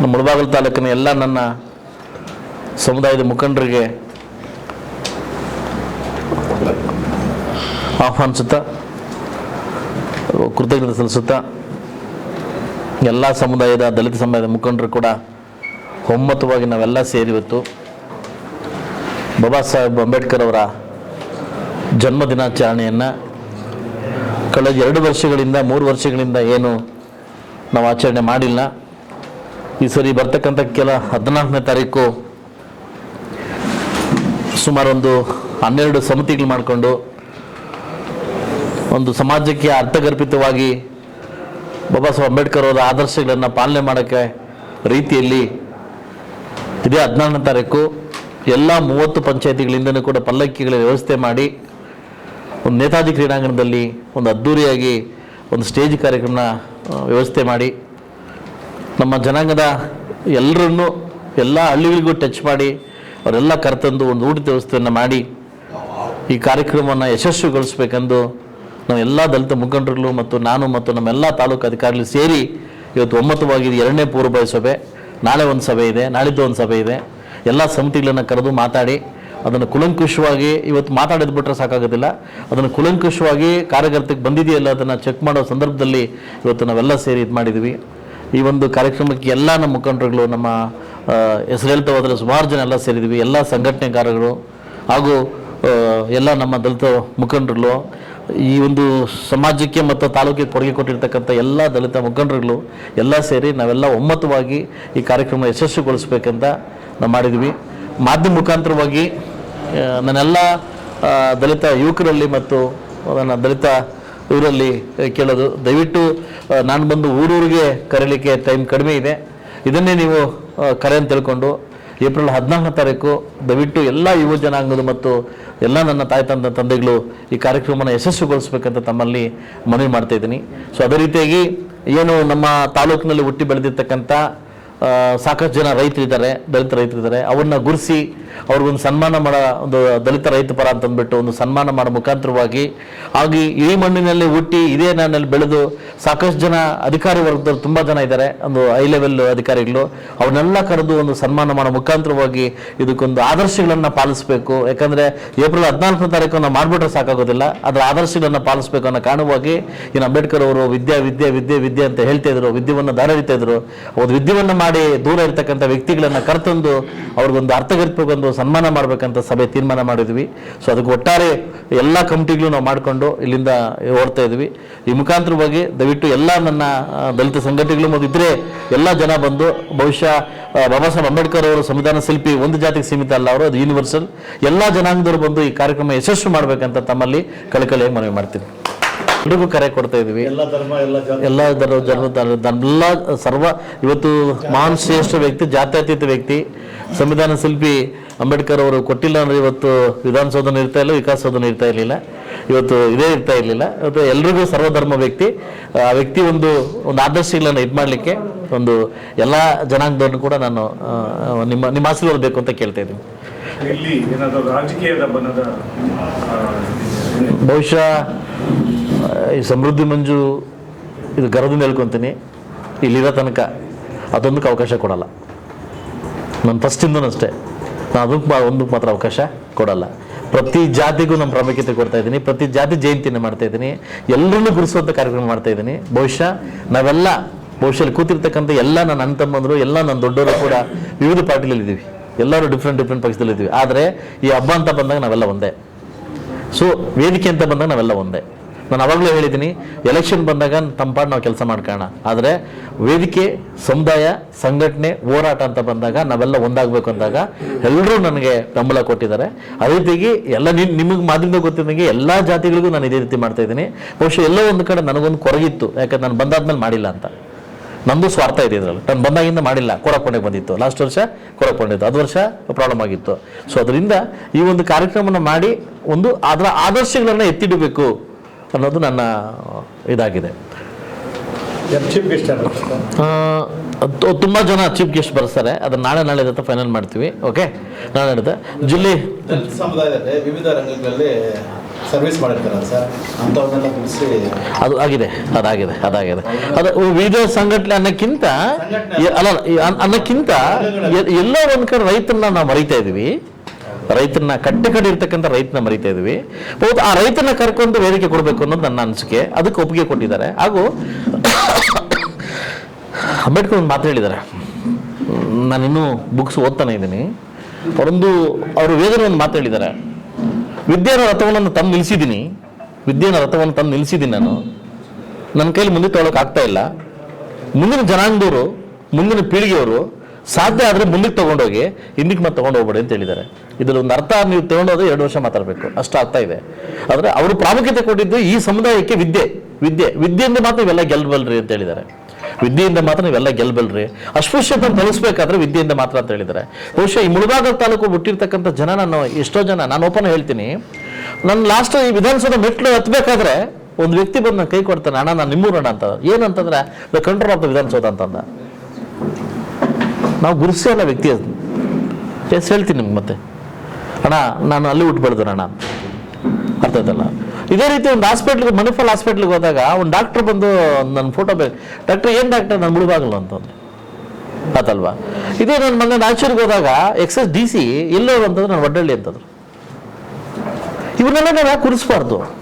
ನಮ್ಮ ಮುಳಬಾಗಲ್ ತಾಲೂಕಿನ ಎಲ್ಲ ನನ್ನ ಸಮುದಾಯದ ಮುಖಂಡರಿಗೆ ಆಹ್ವಾನಿಸುತ್ತ, ಕೃತಜ್ಞತೆ ಸಲ್ಲಿಸುತ್ತ, ಎಲ್ಲ ಸಮುದಾಯದ, ದಲಿತ ಸಮುದಾಯದ ಮುಖಂಡರು ಕೂಡ ಒಮ್ಮತವಾಗಿ ನಾವೆಲ್ಲ ಸೇರಿ ಇವತ್ತು ಬಾಬಾ ಸಾಹೇಬ್ ಅಂಬೇಡ್ಕರ್ ಅವರ ಜನ್ಮ ದಿನಾಚರಣೆಯನ್ನು ಕಳೆದ ಎರಡು ವರ್ಷಗಳಿಂದ, ಮೂರು ವರ್ಷಗಳಿಂದ ಏನು ನಾವು ಆಚರಣೆ ಮಾಡಿಲ್ಲ. ಈ ಸರಿ ಬರ್ತಕ್ಕಂಥ ಕೆಲ ಹದಿನಾಲ್ಕನೇ ತಾರೀಕು ಸುಮಾರು ಒಂದು ಹನ್ನೆರಡು ಸಮಿತಿಗಳು ಮಾಡಿಕೊಂಡು ಒಂದು ಸಮಾಜಕ್ಕೆ ಅರ್ಥಗರ್ಭಿತವಾಗಿ ಬಾಬಾ ಸಾಹೇಬ್ ಅಂಬೇಡ್ಕರ್ ಅವರ ಆದರ್ಶಗಳನ್ನು ಪಾಲನೆ ಮಾಡೋಕ್ಕೆ ರೀತಿಯಲ್ಲಿ ಇದೇ ಹದಿನಾರನೇ ತಾರೀಕು ಎಲ್ಲ ಮೂವತ್ತು ಪಂಚಾಯತಿಗಳಿಂದನೂ ಕೂಡ ಪಲ್ಲಕ್ಕಿಗಳ ವ್ಯವಸ್ಥೆ ಮಾಡಿ ಒಂದು ನೇತಾಜಿ ಕ್ರೀಡಾಂಗಣದಲ್ಲಿ ಒಂದು ಅದ್ಧೂರಿಯಾಗಿ ಒಂದು ಸ್ಟೇಜ್ ಕಾರ್ಯಕ್ರಮನ ವ್ಯವಸ್ಥೆ ಮಾಡಿ ನಮ್ಮ ಜನಾಂಗದ ಎಲ್ಲರನ್ನೂ ಎಲ್ಲ ಹಳ್ಳಿಗಳಿಗೂ ಟಚ್ ಮಾಡಿ, ಅವರೆಲ್ಲ ಕರೆತಂದು ಒಂದು ಊಟದ ವ್ಯವಸ್ಥೆಯನ್ನು ಮಾಡಿ, ಈ ಕಾರ್ಯಕ್ರಮವನ್ನು ಯಶಸ್ವಿಗೊಳಿಸ್ಬೇಕೆಂದು ಎಲ್ಲ ದಲಿತ ಮುಖಂಡರುಗಳು ಮತ್ತು ನಾನು ಮತ್ತು ನಮ್ಮೆಲ್ಲ ತಾಲೂಕು ಅಧಿಕಾರಿಗಳು ಸೇರಿ ಇವತ್ತು ಒಮ್ಮತವಾಗಿ ಇದು ಎರಡನೇ ಪೂರ್ವಭಾವಿ ಸಭೆ, ನಾಳೆ ಒಂದು ಸಭೆ ಇದೆ, ನಾಳಿದ್ದು ಒಂದು ಸಭೆ ಇದೆ. ಎಲ್ಲ ಸಮಿತಿಗಳನ್ನು ಕರೆದು ಮಾತಾಡಿ, ಅದನ್ನು ಕುಲಂಕುಷವಾಗಿ ಇವತ್ತು ಮಾತಾಡೋದು ಬಿಟ್ಟರೆ ಸಾಕಾಗೋದಿಲ್ಲ. ಅದನ್ನು ಕುಲಂಕುಷವಾಗಿ ಕಾರ್ಯಕರ್ತಕ್ಕೆ ಬಂದಿದೆಯಲ್ಲ ಅದನ್ನು ಚೆಕ್ ಮಾಡೋ ಸಂದರ್ಭದಲ್ಲಿ ಇವತ್ತು ನಾವೆಲ್ಲ ಸೇರಿ ಇದು ಮಾಡಿದ್ವಿ. ಈ ಒಂದು ಕಾರ್ಯಕ್ರಮಕ್ಕೆ ಎಲ್ಲ ನಮ್ಮ ಮುಖಂಡರುಗಳು, ನಮ್ಮ ಹೇಳ್ತಾ ಹೋದರೆ ಸುಮಾರು ಜನ ಎಲ್ಲ ಸೇರಿದ್ವಿ. ಎಲ್ಲ ಸಂಘಟನೆಗಾರರು ಹಾಗೂ ಎಲ್ಲ ನಮ್ಮ ದಲಿತ ಮುಖಂಡರುಗಳು, ಈ ಒಂದು ಸಮಾಜಕ್ಕೆ ಮತ್ತು ತಾಲೂಕಿಗೆ ಕೊಡುಗೆ ಕೊಟ್ಟಿರ್ತಕ್ಕಂಥ ಎಲ್ಲ ದಲಿತ ಮುಖಂಡರುಗಳು ಎಲ್ಲ ಸೇರಿ ನಾವೆಲ್ಲ ಒಮ್ಮತವಾಗಿ ಈ ಕಾರ್ಯಕ್ರಮ ಯಶಸ್ವಿಗೊಳಿಸ್ಬೇಕಂತ ನಾವು ಮಾಡಿದ್ವಿ. ಮಾಧ್ಯಮ ಮುಖಾಂತರವಾಗಿ ನನ್ನೆಲ್ಲ ದಲಿತ ಯುವಕರಲ್ಲಿ ಮತ್ತು ನನ್ನ ದಲಿತ ಇವರಲ್ಲಿ ಕೇಳೋದು. ದಯವಿಟ್ಟು ನಾನು ಬಂದು ಊರೂರಿಗೆ ಕರೀಲಿಕ್ಕೆ ಟೈಮ್ ಕಡಿಮೆ ಇದೆ. ಇದನ್ನೇ ನೀವು ಕರೆ ಅಂತ ತಿಳ್ಕೊಂಡು, ಏಪ್ರಿಲ್ ಹದಿನಾಲ್ಕನೇ ತಾರೀಕು, ದಯವಿಟ್ಟು ಎಲ್ಲ ಯುವ ಜನಾಂಗದ ಮತ್ತು ಎಲ್ಲ ನನ್ನ ತಾಯಿ ತಂದ ತಂದೆಗಳು ಈ ಕಾರ್ಯಕ್ರಮವನ್ನು ಯಶಸ್ವಿಗೊಳಿಸ್ಬೇಕಂತ ತಮ್ಮಲ್ಲಿ ಮನವಿ ಮಾಡ್ತಾ ಇದ್ದೀನಿ. ಸೊ ಅದೇ ರೀತಿಯಾಗಿ ಏನು ನಮ್ಮ ತಾಲೂಕಿನಲ್ಲಿ ಹುಟ್ಟಿ ಬೆಳೆದಿರ್ತಕ್ಕಂಥ ಸಾಕಷ್ಟು ಜನ ರೈತರಿದ್ದಾರೆ, ದಲಿತ ರೈತರಿದ್ದಾರೆ, ಅವ್ರನ್ನ ಗುರುಸಿ ಅವ್ರಿಗೊಂದು ಸನ್ಮಾನ ಮಾಡೋ, ಒಂದು ದಲಿತ ರೈತ ಪರ ಅಂತಂದ್ಬಿಟ್ಟು ಒಂದು ಸನ್ಮಾನ ಮಾಡೋ ಮುಖಾಂತರವಾಗಿ ಹಾಗೆ ಈ ಮಣ್ಣಿನಲ್ಲಿ ಹುಟ್ಟಿ ಇದೇ ನನ್ನಲ್ಲಿ ಬೆಳೆದು ಸಾಕಷ್ಟು ಜನ ಅಧಿಕಾರಿ ವರ್ಗದವ್ರು ತುಂಬ ಜನ ಇದ್ದಾರೆ. ಒಂದು ಹೈ ಲೆವೆಲ್ ಅಧಿಕಾರಿಗಳು. ಅವನ್ನೆಲ್ಲ ಕರೆದು ಒಂದು ಸನ್ಮಾನ ಮಾಡೋ ಮುಖಾಂತರವಾಗಿ ಇದಕ್ಕೊಂದು ಆದರ್ಶಗಳನ್ನು ಪಾಲಿಸಬೇಕು. ಯಾಕಂದರೆ ಏಪ್ರಿಲ್ ಹದಿನಾಲ್ಕನೇ ತಾರೀಕು ನಾವು ಮಾಡಿಬಿಟ್ರೆ ಸಾಕಾಗೋದಿಲ್ಲ. ಅದರ ಆದರ್ಶಗಳನ್ನು ಪಾಲಿಸಬೇಕು ಅನ್ನೋ ಕಾರಣವಾಗಿ ಇನ್ನು ಅಂಬೇಡ್ಕರ್ ಅವರು ವಿದ್ಯಾ, ವಿದ್ಯೆ ವಿದ್ಯೆ ವಿದ್ಯೆ ಅಂತ ಹೇಳ್ತಾ ಇದ್ರು. ವಿದ್ಯೆವನ್ನು ದಾರ ಇದ್ರು. ಒಂದು ವಿದ್ಯೆಯನ್ನು ಮಾಡಿ ದೂರ ಇರ್ತಕ್ಕಂಥ ವ್ಯಕ್ತಿಗಳನ್ನ ಕರೆತಂದು ಅವ್ರಿಗೊಂದು ಅರ್ಥಗರ್ಭಗೊಂದು ಸನ್ಮಾನ ಮಾಡಬೇಕಂತ ಸಭೆ ತೀರ್ಮಾನ ಮಾಡಿದ್ವಿ. ಸೊ ಅದಕ್ಕೆ ಒಟ್ಟಾರೆ ಎಲ್ಲ ಕಮಿಟಿಗಳು ನಾವು ಮಾಡಿಕೊಂಡು ಇಲ್ಲಿಂದ ಓಡ್ತಾ ಇದ್ವಿ. ಈ ಮುಖಾಂತರವಾಗಿ ದಯವಿಟ್ಟು ಎಲ್ಲ ನನ್ನ ದಲಿತ ಸಂಘಟನೆಗಳು ಮತ್ತು ಇದ್ರೆ ಎಲ್ಲ ಜನ ಬಂದು ಬಹುಶಃ ಬಾಬಾ ಸಾಹೇಬ್ ಅಂಬೇಡ್ಕರ್ ಅವರು ಸಂವಿಧಾನ ಶಿಲ್ಪಿ ಒಂದು ಜಾತಿಗೆ ಸೀಮಿತ ಅಲ್ಲ, ಅವರು ಅದು ಯೂನಿವರ್ಸಲ್ ಎಲ್ಲ ಜನಾಂಗದವರು ಬಂದು ಈ ಕಾರ್ಯಕ್ರಮ ಯಶಸ್ವಿ ಮಾಡಬೇಕಂತ ತಮ್ಮಲ್ಲಿ ಕಳಕಳಿಯಾಗಿ ಮನವಿ ಮಾಡ್ತೀನಿ. ಎಲ್ರಿಗೂ ಕರೆ ಕೊಡ್ತಾ ಇದ್ವಿ ಎಲ್ಲ ಧರ್ಮ ಎಲ್ಲ ಜಾತಿ. ಎಲ್ಲ ದರ ಜನ ಎಲ್ಲ ಸರ್ವ ಇವತ್ತು ಮಹಾನ್ ಶ್ರೇಷ್ಠ ವ್ಯಕ್ತಿ ಜಾತ್ಯತೀತ ವ್ಯಕ್ತಿ ಸಂವಿಧಾನ ಶಿಲ್ಪಿ ಅಂಬೇಡ್ಕರ್ ಅವರು ಕೊಟ್ಟಿಲ್ಲ ಅಂದ್ರೆ ಇವತ್ತು ವಿಧಾನಸೌಧನ ಇರ್ತಾ ಇಲ್ಲ ವಿಕಾಸಸೌಧನ ಇರ್ತಾ ಇರಲಿಲ್ಲ. ಇವತ್ತು ಇದೇ ಇರ್ತಾ ಇರಲಿಲ್ಲ. ಇವತ್ತು ಎಲ್ರಿಗೂ ಸರ್ವಧರ್ಮ ವ್ಯಕ್ತಿ. ಆ ವ್ಯಕ್ತಿ ಒಂದು ಒಂದು ಆದರ್ಶಗಳನ್ನು ಇದು ಮಾಡಲಿಕ್ಕೆ ಒಂದು ಎಲ್ಲ ಜನಾಂಗದವ್ರನ್ನು ಕೂಡ ನಾನು ನಿಮ್ಮ ನಿಮ್ಮ ಆಶೀರ್ವಾದ ಬೇಕು ಅಂತ ಕೇಳ್ತಾ ಇದ್ದೀನಿ. ಇಲ್ಲಿ ಏನಾದರೂ ರಾಜಕೀಯದ ಬಣ್ಣದ ಬಹುಶಃ ಈ ಸಮೃದ್ಧಿ ಮಂಜು ಇದು ಗರದ ಹೇಳ್ಕೊತೀನಿ. ಇಲ್ಲಿರೋ ತನಕ ಅದೊಂದಕ್ಕೆ ಅವಕಾಶ ಕೊಡಲ್ಲ. ನಾನು ಫಸ್ಟಿಂದನೂ ಅಷ್ಟೇ. ನಾನು ಅದಕ್ಕೆ ಒಂದಕ್ಕೆ ಮಾತ್ರ ಅವಕಾಶ ಕೊಡಲ್ಲ. ಪ್ರತಿ ಜಾತಿಗೂ ನಾನು ಪ್ರಾಮುಖ್ಯತೆ ಕೊಡ್ತಾ ಇದ್ದೀನಿ. ಪ್ರತಿ ಜಾತಿ ಜಯಂತಿನ ಮಾಡ್ತಾ ಇದ್ದೀನಿ. ಎಲ್ಲರನ್ನೂ ಗುರುಸುವಂಥ ಕಾರ್ಯಕ್ರಮ ಮಾಡ್ತಾ ಇದ್ದೀನಿ. ಬಹುಶಃ ನಾವೆಲ್ಲ ಬಹುಶಃ ಕೂತಿರ್ತಕ್ಕಂಥ ಎಲ್ಲ ನನ್ನ ಅಣ್ಣ ತಮ್ಮಂದರು ಎಲ್ಲ ನನ್ನ ದೊಡ್ಡವರು ಕೂಡ ವಿವಿಧ ಪಾರ್ಟಿಲಿದ್ದೀವಿ ಎಲ್ಲರೂ ಡಿಫ್ರೆಂಟ್ ಡಿಫ್ರೆಂಟ್ ಪಕ್ಷದಲ್ಲಿ ಇದ್ದೀವಿ ಆದರೆ ಈ ಹಬ್ಬ ಅಂತ ಬಂದಾಗ ನಾವೆಲ್ಲ ಒಂದೇ. ಸೊ ವೇದಿಕೆ ಅಂತ ಬಂದಾಗ ನಾವೆಲ್ಲ ಒಂದೇ. ನಾನು ಅವಾಗಲೂ ಹೇಳಿದ್ದೀನಿ ಎಲೆಕ್ಷನ್ ಬಂದಾಗ ತಂಪಾಡು ನಾವು ಕೆಲಸ ಮಾಡ್ಕೋಣ. ಆದರೆ ವೇದಿಕೆ, ಸಮುದಾಯ, ಸಂಘಟನೆ, ಹೋರಾಟ ಅಂತ ಬಂದಾಗ ನಾವೆಲ್ಲ ಒಂದಾಗಬೇಕು ಅಂದಾಗ ಎಲ್ಲರೂ ನನಗೆ ಬೆಂಬಲ ಕೊಟ್ಟಿದ್ದಾರೆ. ಅದೇ ರೀತಿಯಾಗಿ ಎಲ್ಲ ನಿಮ್ ನಿಮಗೆ ಮಾಧ್ಯಮದ ಗೊತ್ತಿದ್ದಂಗೆ ಎಲ್ಲ ಜಾತಿಗಳಿಗೂ ನಾನು ಇದೇ ರೀತಿ ಮಾಡ್ತಾ ಇದ್ದೀನಿ. ಬಹುಶಃ ಎಲ್ಲೋ ಒಂದು ಕಡೆ ನನಗೊಂದು ಕೊರಗಿತ್ತು, ಯಾಕಂದ್ರೆ ನಾನು ಬಂದಾದ್ಮೇಲೆ ಮಾಡಿಲ್ಲ ಅಂತ. ನಮ್ಮದು ಸ್ವಾರ್ಥ ಇದೆ ಇದರಲ್ಲಿ. ನಾನು ಬಂದಾಗಿಂದ ಮಾಡಿಲ್ಲ ಕೊರಕೊಂಡೆ ಬಂದಿತ್ತು. ಲಾಸ್ಟ್ ವರ್ಷ ಕೊರಕೊಂಡಿತ್ತು ಅದು ವರ್ಷ ಪ್ರಾಬ್ಲಮ್ ಆಗಿತ್ತು. ಸೊ ಅದರಿಂದ ಈ ಒಂದು ಕಾರ್ಯಕ್ರಮನ ಮಾಡಿ ಒಂದು ಅದರ ಆದರ್ಶಗಳನ್ನು ಎತ್ತಿಡಬೇಕು. ಅನ್ನೋದು ನನ್ನ ಇದಾಗಿದೆ. ತುಂಬ ಜನ ಚೀಫ್ ಗೆಸ್ಟ್ ಬರ್ತಾರೆ. ಅದನ್ನ ನಾಳೆ ನಾಳೆ ಅಂತ ಫೈನಲ್ ಮಾಡ್ತೀವಿ. ಓಕೆ ನಾಳೆ ನಡೆದ ಜುಲ್ಲಿ. ಸಮುದಾಯದಲ್ಲಿ ವಿವಿಧ ರಂಗಗಳಲ್ಲಿ ಸರ್ವಿಸ್ ಮಾಡಿರ್ತಾರಲ್ಲ ಸರ್ ಅಂಥವ್ರನ್ನೆಲ್ಲ ಬಿಡಿಸಿ ಅದು ಆಗಿದೆ ಅದಾಗಿದೆ ಅದಾಗಿದೆ. ಅದು ವಿವಿಧ ಸಂಘಟನೆ ಅನ್ನಕ್ಕಿಂತ ಅಲ್ಲ. ಅನ್ನಕ್ಕಿಂತ ಎಲ್ಲ ಎಲ್ಲೋ ಒಂದ್ ಕಡೆ ರೈತರನ್ನ ನಾವು ಮರಿತಾ ಇದೀವಿ. ರೈತನ ಕಟ್ಟೆ ಕಡೆ ಇರ್ತಕ್ಕಂಥ ರೈತನ ಮರಿತಾ ಇದ್ವಿ. ಹೌದು ಆ ರೈತನ ಕರ್ಕೊಂಡು ವೇದಿಕೆ ಕೊಡಬೇಕು ಅನ್ನೋದು ನನ್ನ ಅನಿಸಿಕೆ. ಅದಕ್ಕೆ ಒಪ್ಪಿಗೆ ಕೊಟ್ಟಿದ್ದಾರೆ. ಹಾಗೂ ಅಂಬೇಡ್ಕರ್ ಒಂದು ಮಾತು ಹೇಳಿದ್ದಾರೆ. ನಾನಿನ್ನೂ ಬುಕ್ಸ್ ಓದ್ತಾನೆ ಇದ್ದೀನಿ. ಅವರೊಂದು ಅವರು ವೇದನೆ ಒಂದು ಮಾತು ಹೇಳಿದ್ದಾರೆ. ವಿದ್ಯೆಯ ರಥವನ್ನು ತಂದು ನಿಲ್ಲಿಸಿದ್ದೀನಿ. ವಿದ್ಯೆಯ ರಥವನ್ನು ತಂದು ನಿಲ್ಲಿಸಿದ್ದೀನಿ ನಾನು. ನನ್ನ ಕೈಲಿ ಮುಂದೆ ತೊಗೊಳಕ್ಕೆ ಆಗ್ತಾ ಇಲ್ಲ. ಮುಂದಿನ ಜನಾಂಗದವರು, ಮುಂದಿನ ಪೀಳಿಗೆಯವರು ಸಾಧ್ಯ ಆದರೆ ಮುಂದಕ್ಕೆ ತೊಗೊಂಡೋಗಿ, ಹಿಂದಕ್ಕೆ ಮತ್ತೆ ತೊಗೊಂಡು ಹೋಗ್ಬೇಡಿ ಅಂತ ಹೇಳಿದ್ದಾರೆ. ಇದರಲ್ಲಿ ಒಂದು ಅರ್ಥ ನೀವು ತಗೊಂಡೋದ್ರೆ ಎರಡು ವರ್ಷ ಮಾತಾಡಬೇಕು. ಅಷ್ಟು ಅರ್ಥ ಇದೆ. ಆದರೆ ಅವರು ಪ್ರಾಮುಖ್ಯತೆ ಕೊಟ್ಟಿದ್ದು ಈ ಸಮುದಾಯಕ್ಕೆ ವಿದ್ಯೆ. ವಿದ್ಯೆ. ವಿದ್ಯೆಯಿಂದ ಮಾತ್ರ ಇವೆಲ್ಲ ಗೆಲ್ಬಲ್ರಿ ಅಂತ ಹೇಳಿದ್ದಾರೆ. ವಿದ್ಯೆಯಿಂದ ಮಾತ್ರ ನೀವೆಲ್ಲ ಗೆಲ್ಬಲ್ರಿ. ಅಸ್ಪೃಶ್ಯತೆ ತಲುಪಿಸ್ಬೇಕಾದ್ರೆ ವಿದ್ಯೆಯಿಂದ ಮಾತ್ರ ಅಂತ ಹೇಳಿದ್ದಾರೆ. ಬಹುಶಃ ಈ ಮುಳಬಾಗಲ್ ತಾಲೂಕು ಹುಟ್ಟಿರ್ತಕ್ಕಂಥ ಜನ ನಾನು, ಎಷ್ಟೋ ಜನ, ನಾನು ಓಪನ್ ಹೇಳ್ತೀನಿ. ನನ್ನ ಲಾಸ್ಟ್ ಈ ವಿಧಾನಸೌಧ ಮೆಟ್ಲು ಹತ್ಬೇಕಾದ್ರೆ ಒಂದು ವ್ಯಕ್ತಿ ಬಂದು ನಾನು ಕೈ ಕೊಡ್ತಾನೆ, ಅಣ್ಣ, ನಾನು ನಿಮ್ಮೂರಣ್ಣ ಅಂತ. ಏನಂತಂದ್ರೆ the control of the Vidhana Soudha ಅಂತಂದ. ನಾವು ಗುರುಸಲ್ಲ ವ್ಯಕ್ತಿ ಅದು. ಎಸ್ ಹೇಳ್ತೀನಿ ನಿಮ್ಗೆ ಮತ್ತೆ. ಅಣ್ಣ, ನಾನು ಅಲ್ಲಿ ಅಣ್ಣ. ಅರ್ಥ ಆಯ್ತಲ್ಲ? ಇದೇ ರೀತಿ ಒಂದು ಹಾಸ್ಪಿಟ್ಲಿಗೆ ಮಣಿಪಾಲ್ ಹಾಸ್ಪಿಟ್ಲಿಗೆ ಹೋದಾಗ ಒಂದು ಡಾಕ್ಟರ್ ಬಂದು ನನ್ನ ಫೋಟೋ ಬೇಕು ಡಾಕ್ಟರ್ ಏನು ಡಾಕ್ಟರ್ ನಾನು ಮುಳುಬಾಗಲ್ಲ ಅಂತಂದು ಆತಲ್ವಾ? ಇದೇ ನನ್ನ ಮೊನ್ನೆ ರಾಯಚೂರಿಗೆ ಹೋದಾಗ ಎಕ್ಸಸ್ ಡಿ ಸಿ ಎಲ್ಲೋ ಅಂತಂದ್ರೆ ನಾನು ಒಡ್ಡಳ್ಳಿ ಅಂತಂದ್ರು. ಇವನ್ನೆಲ್ಲ ನಾವು ಕೂರಿಸ್ಬಾರ್ದು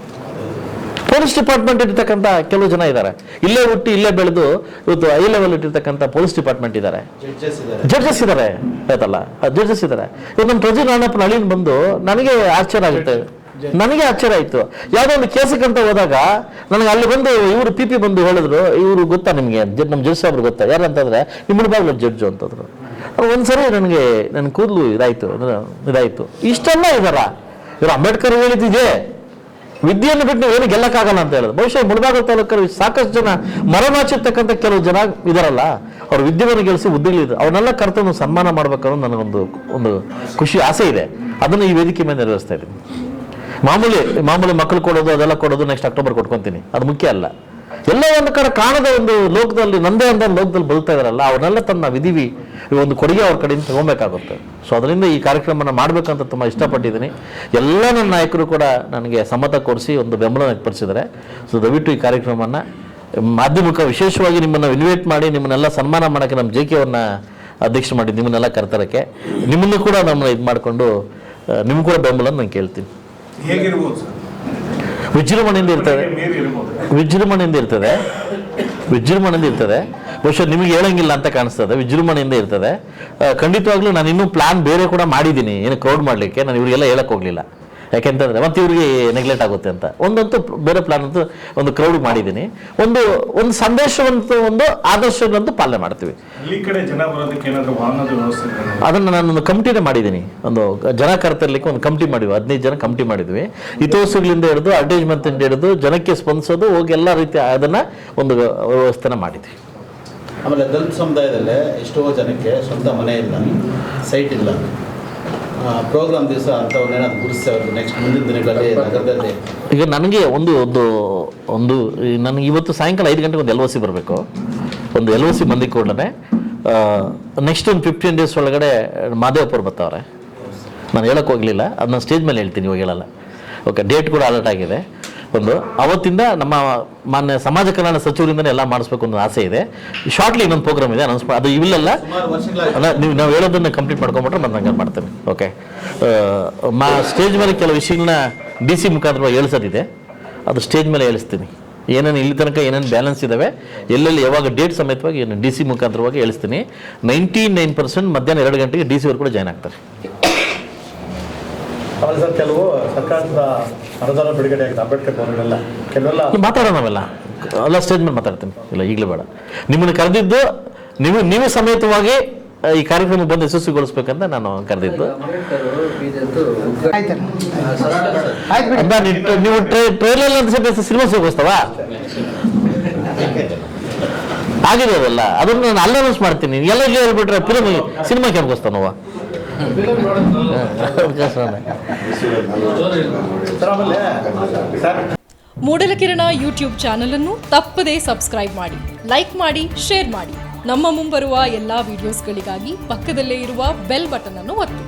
ಪೊಲೀಸ್ ಡಿಪಾರ್ಟ್ಮೆಂಟ್ ಇರ್ತಕ್ಕಂಥ ಕೆಲವು ಜನ ಇದ್ದಾರೆ. ಇಲ್ಲೇ ಹುಟ್ಟಿ ಇಲ್ಲೇ ಬೆಳೆದು ಇವತ್ತು ಐ ಲೆವೆಲ್ ಇಟ್ಟಿರ್ತಕ್ಕಂಥ ಪೊಲೀಸ್ ಡಿಪಾರ್ಟ್ಮೆಂಟ್ ಇದ್ದಾರೆ. ಜಡ್ಜಸ್ ಇದ್ದಾರೆ. ಆಯ್ತಲ್ಲ? ಜಡ್ಜಸ್ ಇದ್ದಾರೆ. ಇವತ್ತು ನಮ್ಮ ಪ್ರಜೆ ನಾನಪ್ಪ ಬಂದು ನನಗೆ ಆಶ್ಚರ್ಯ ಆಗುತ್ತೆ. ನನಗೆ ಆಶ್ಚರ್ಯ ಆಯ್ತು. ಯಾವುದೋ ಒಂದು ಕೇಸಕ್ಕೆ ಅಂತ ಹೋದಾಗ ನನಗೆ ಅಲ್ಲಿ ಬಂದು ಇವರು ಪಿ ಪಿ ಬಂದು ಹೇಳಿದ್ರು ಇವರು ಗೊತ್ತಾ ನಿಮಗೆ? ನಮ್ಮ ಜಡ್ಜ್ ಸಾಹೇಬ್ರು ಗೊತ್ತಾ? ಯಾರಂತಂದ್ರೆ ನಿಮ್ಮ ಬಾಗ್ಲ ಜಡ್ಜು ಅಂತಂದ್ರು. ಒಂದ್ಸರಿ ನನಗೆ ನನ್ನ ಕೂದಲು ಇದಾಯಿತು ಇದಾಯಿತು ಇದಾಯ್ತು. ಇಷ್ಟೆಲ್ಲ ಇದಾರ. ಇವರು ಅಂಬೇಡ್ಕರ್ ಹೇಳಿದ್ದಿದೆ ವಿದ್ಯೆಯನ್ನು ಬಿಟ್ಟು ಏನು ಗೆಲ್ಲಕ್ಕಾಗಲ್ಲ ಅಂತ ಹೇಳೋದು. ಬಹುಶಃ ಮುಳಬಾಗಲ್ ತಾಲೂಕಲ್ಲಿ ಸಾಕಷ್ಟು ಜನ ಮರಮಾಚಿರ್ತಕ್ಕಂಥ ಕೆಲವು ಜನ ಇದಾರಲ್ಲ. ಅವ್ರು ವಿದ್ಯೆಯನ್ನು ಗೆಲ್ಲಿಸಿ ಉದ್ದಿಗಳಿದ್ರು ಅವನ್ನೆಲ್ಲ ಕರ್ತವ್ಯ ಸನ್ಮಾನ ಮಾಡ್ಬೇಕನ್ನೋದು ನನಗೊಂದು ಒಂದು ಖುಷಿ, ಆಸೆ ಇದೆ. ಅದನ್ನು ಈ ವೇದಿಕೆ ಮೇಲೆ ನೆರವೇರಿಸ್ತಾ ಇದ್ದೀನಿ. ಮಾಮೂಲಿ ಮಾಮೂಲಿ ಮಕ್ಕಳು ಕೊಡೋದು, ಅದೆಲ್ಲ ಕೊಡೋದು ನೆಕ್ಸ್ಟ್ ಅಕ್ಟೋಬರ್ ಕೊಟ್ಕೊಂತೀನಿ. ಅದು ಮುಖ್ಯ ಅಲ್ಲ. ಎಲ್ಲ ಒಂದು ಕಡೆ ಕಾಣದ ಒಂದು ಲೋಕದಲ್ಲಿ, ನಂದೇ ಅಂತ ಲೋಕದಲ್ಲಿ ಬದುಕ್ತಾ ಇದಾರಲ್ಲ. ಅವನ್ನೆಲ್ಲ ತನ್ನ ವಿಧಿವಿ ಈ ಒಂದು ಕೊಡುಗೆ ಅವ್ರ ಕಡೆಯಿಂದ ತಗೊಬೇಕಾಗುತ್ತೆ. ಸೊ ಅದರಿಂದ ಈ ಕಾರ್ಯಕ್ರಮನ ಮಾಡಬೇಕಂತ ತುಂಬ ಇಷ್ಟಪಟ್ಟಿದ್ದೀನಿ. ಎಲ್ಲ ನನ್ನ ನಾಯಕರು ಕೂಡ ನನಗೆ ಸಮ್ಮತ ಕೊಡಿಸಿ ಒಂದು ಬೆಂಬಲ ವ್ಯಕ್ತಪಡಿಸಿದ್ದಾರೆ. ಸೊ ದಯವಿಟ್ಟು ಈ ಕಾರ್ಯಕ್ರಮವನ್ನು ಮಾಧ್ಯಮಕ್ಕೆ ವಿಶೇಷವಾಗಿ ನಿಮ್ಮನ್ನು ಇನ್ವೈಟ್ ಮಾಡಿ ನಿಮ್ಮನ್ನೆಲ್ಲ ಸನ್ಮಾನ ಮಾಡೋಕ್ಕೆ ನಮ್ಮ ಜೆ ಕೆ ಅವ್ರನ್ನ ಅಧ್ಯಕ್ಷ ಮಾಡಿ ನಿಮ್ಮನ್ನೆಲ್ಲ ಕರ್ತರಕ್ಕೆ. ನಿಮ್ಮನ್ನು ಕೂಡ ನಮ್ಮನ್ನ ಇದು ಮಾಡಿಕೊಂಡು ನಿಮ್ಗೆ ಕೂಡ ಬೆಂಬಲ ನಾನು ಕೇಳ್ತೀನಿ. ವಿಜೃಂಭಣೆಯಿಂದ ಇರ್ತದೆ. ವಿಜೃಂಭಣೆಯಿಂದ ಇರ್ತದೆ. ವಿಜೃಂಭಣೆಯಿಂದ ಇರ್ತದೆ. ಬಹುಶಃ ನಿಮಗೆ ಹೇಳಂಗಿಲ್ಲ ಅಂತ ಕಾಣಿಸ್ತದೆ ವಿಜೃಂಭಣೆಯಿಂದ ಇರ್ತದೆ. ಖಂಡಿತವಾಗ್ಲೂ ನಾನು ಇನ್ನೂ ಪ್ಲಾನ್ ಬೇರೆ ಕೂಡ ಮಾಡಿದ್ದೀನಿ ಏನು ಕ್ರೌಡ್ ಮಾಡಲಿಕ್ಕೆ ನಾನು ಇವರಿಗೆಲ್ಲ ಹೇಳಕ್ ಹೋಗ್ಲಿಲ್ಲ. ಯಾಕೆಂತಂದ್ರೆ ಮತ್ತೆ ಇವ್ರಿಗೆ ನೆಗ್ಲೆಕ್ಟ್ ಆಗುತ್ತೆ ಅಂತ. ಒಂದಂತೂ ಬೇರೆ ಪ್ಲಾನ್ ಅಂತೂ ಒಂದು ಕ್ರೌಡ್ ಮಾಡಿದ್ದೀನಿ. ಒಂದು ಒಂದು ಸಂದೇಶವಂತ ಒಂದು ಆದರ್ಶಗಳಂತೂ ಪಾಲನೆ ಮಾಡ್ತೀವಿ. ಅದನ್ನು ನಾನೊಂದು ಕಮಿಟಿನೇ ಮಾಡಿದ್ದೀನಿ. ಒಂದು ಜನ ಕರ್ತರ್ಲಿಕ್ಕೆ ಒಂದು ಕಮಿಟಿ ಮಾಡಿದ್ವಿ ಹದಿನೈದು ಜನ ಕಮಿಟಿ ಮಾಡಿದ್ವಿ. ಹಿತೋಸುಗಳಿಂದ ಹಿಡಿದು ಅಡ್ವರ್ಟೈಸ್ಮೆಂಟ್ ಹಿಡಿದು ಜನಕ್ಕೆ ಸ್ಪಂದಿಸೋದು ಹೋಗಿ ಎಲ್ಲ ರೀತಿಯ ಅದನ್ನ ಒಂದು ವ್ಯವಸ್ಥೆನ ಮಾಡಿದ್ವಿ. ಆಮೇಲೆ ದಲಿತ ಸಮುದಾಯದಲ್ಲೇ ಎಷ್ಟೋ ಜನಕ್ಕೆ ಸ್ವಂತ ಮನೆ ಇಲ್ಲ ಸೈಟ್ ಇಲ್ಲ. ಪ್ರೋಗ್ರಾಮ್ ದಿವಸ ಅಂಥವನ್ನೇನಾದ್ರು ಗುರುತಿಸಿ ಅವ್ರಿಗೆ ನೆಕ್ಸ್ಟ್ ಮುಂದಿನ ದಿನಗಳಲ್ಲಿ ನಗರದಲ್ಲಿ. ಈಗ ನನಗೆ ಒಂದು ಒಂದು ಒಂದು ನನಗೆ ಇವತ್ತು ಸಾಯಂಕಾಲ ಐದು ಗಂಟೆಗೆ ಒಂದು ಎಲ್ ಒ ಸಿ ಬರಬೇಕು. ಒಂದು ಎಲ್ ಒ ಸಿ ಬಂದಿ ಕೂಡಲೇ ನೆಕ್ಸ್ಟ್ ಒಂದು ಫಿಫ್ಟೀನ್ ಡೇಸ್ ಒಳಗಡೆ ಮಾದೇವಪ್ಪರು ಬರ್ತಾವ್ರೆ. ನಾನು ಹೇಳಕ್ಕೆ ಹೋಗಲಿಲ್ಲ ಅದನ್ನ ಸ್ಟೇಜ್ ಮೇಲೆ ಹೇಳ್ತೀನಿ ಇವಾಗ ಹೇಳಲ್ಲ. ಓಕೆ ಡೇಟ್ ಕೂಡ ಅಲರ್ಟ್ ಆಗಿದೆ. ಒಂದು. ಅವತ್ತಿಂದ ನಮ್ಮ ಮಾನ್ಯ ಸಮಾಜ ಕಲ್ಯಾಣ ಸಚಿವರಿಂದನೇ ಎಲ್ಲ ಮಾಡಿಸ್ಬೇಕು ಅನ್ನೋ ಆಸೆ ಇದೆ. ಶಾರ್ಟ್ಲಿ ಇನ್ನೊಂದು ಪ್ರೋಗ್ರಾಮ್ ಇದೆ ಅನೌನ್ಸ್ ಅದು ಇವಿಲ್ಲ ಅಲ್ಲ, ನೀವು ನಾವು ಹೇಳೋದನ್ನ ಕಂಪ್ಲೀಟ್ ಮಾಡ್ಕೊಂಬಿಟ್ರೆ ನಾನು ಹಂಗೆ ಮಾಡ್ತೇನೆ. ಓಕೆ ಮಾ ಸ್ಟೇಜ್ ಮೇಲೆ ಕೆಲವು ವಿಷಯಗಳನ್ನ ಡಿ ಸಿ ಮುಖಾಂತರ ಹೇಳಿಸೋದಿದೆ ಅದು ಸ್ಟೇಜ್ ಮೇಲೆ ಹೇಳಿಸ್ತೀನಿ. ಏನೇನು ಇಲ್ಲಿ ತನಕ ಏನೇನು ಬ್ಯಾಲೆನ್ಸ್ ಇದ್ದಾವೆ ಎಲ್ಲೆಲ್ಲಿ ಯಾವಾಗ ಡೇಟ್ ಸಮೇತವಾಗಿ ಏನು ಡಿ ಸಿ ಮುಖಾಂತರವಾಗಿ ಹೇಳಿಸ್ತೀನಿ. ನೈಂಟಿ ನೈನ್ ಪರ್ಸೆಂಟ್ ಮಧ್ಯಾಹ್ನ ಎರಡು ಗಂಟೆಗೆ ಡಿ ಸಿ ಅವರು ಕೂಡ ಜಾಯ್ನ್ ಆಗ್ತಾರೆ. ಆಮೇಲೆ ಸರ್ ಕೆಲವು ಸರ್ಕಾರದ ಅನುದಾನ ಬಿಡುಗಡೆ ಆಗಿದೆ ಅಂಬೇಡ್ಕರ್ ಭವನಗಳೆಲ್ಲ. ಕೆಲವೆಲ್ಲ ನೀವು ಮಾತಾಡೋಣ ನಾವೆಲ್ಲ. ಎಲ್ಲ ಸ್ಟೇಜ್ ಮೇಲೆ ಮಾತಾಡ್ತೀನಿ. ಇಲ್ಲ ಈಗಲೇ ಬೇಡ. ನಿಮ್ಮನ್ನು ಕರೆದಿದ್ದು ನೀವು ನೀವು ಸಮೇತವಾಗಿ ಈ ಕಾರ್ಯಕ್ರಮ ಬಂದು ಯಶಸ್ವಿಗೊಳಿಸ್ಬೇಕಂತ ನಾನು ಕರೆದಿದ್ದು. ಅಲ್ಲ ನೀವು ಟ್ರೈಲರ್ ಅಂತ ಸಿನಿಮಾ ಸಿಗೋಸ್ತಾವ ಆಗಿದೆ ಅದೆಲ್ಲ. ಅದನ್ನ ನಾನು ಅಲ್ಲೇ ಅನೌನ್ಸ್ ಮಾಡ್ತೀನಿ. ಎಲ್ಲ ಹೇಳ್ಬಿಟ್ರೆ film cinema sir Moodalakirana YouTube channel ಅನ್ನು ತಪ್ಪದೇ ಸಬ್ಸ್ಕ್ರೈಬ್ ಮಾಡಿ, ಲೈಕ್ ಮಾಡಿ, ಶೇರ್ ಮಾಡಿ. ನಮ್ಮ ಮುಂಬರುವ ಎಲ್ಲಾ ವಿಡಿಯೋಸ್ಗಳಿಗಾಗಿ ಪಕ್ಕದಲ್ಲೇ ಇರುವ ಬೆಲ್ ಬಟನ್ ಅನ್ನು ಒತ್ತಿ.